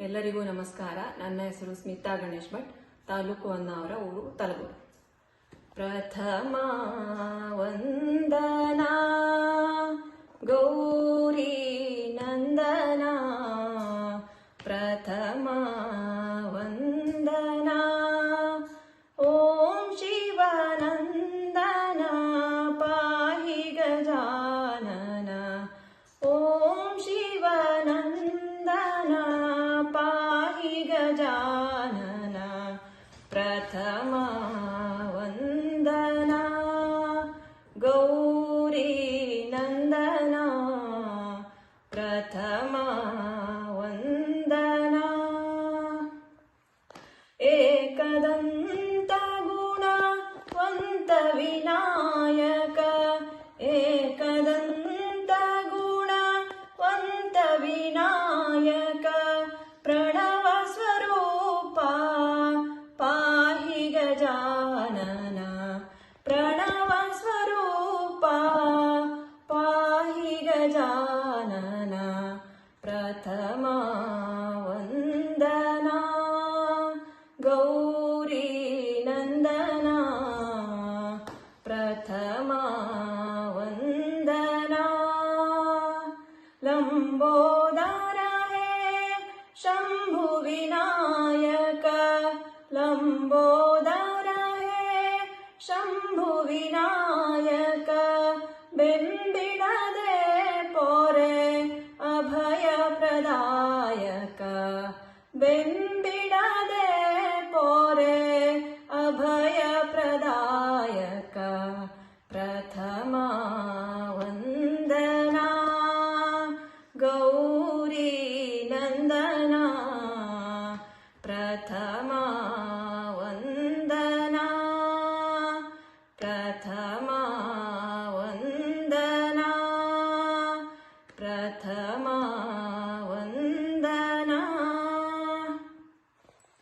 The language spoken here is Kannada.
ಎಲ್ಲರಿಗೂ ನಮಸ್ಕಾರ. ನನ್ನ ಹೆಸರು ಸ್ಮಿತಾ ಗಣೇಶ್ ಭಟ್ ತಾಲೂಕು ಹೊನ್ನಾವರ ಊರು ತಲಗೂರು. ಪ್ರಥಮ ಏಕದಂತ ಗುಣವಂತ ವಿನಾಯಕ. ಏಕದಂತ ಗುಣ, ವಂತ ವಿನಾಯಕ. ಪ್ರಣವ ಸ್ವರೂಪ ಪಾಹಿ ಗಜಾನನ ಪ್ರಣವ ಸ್ವರೂಪ ಪಾಹಿ ಗಜಾನನ ಪ್ರಥಮ गोदार है शम्भु विनायक लम्बोदार है शम्भु विना ಪ್ರಥಮ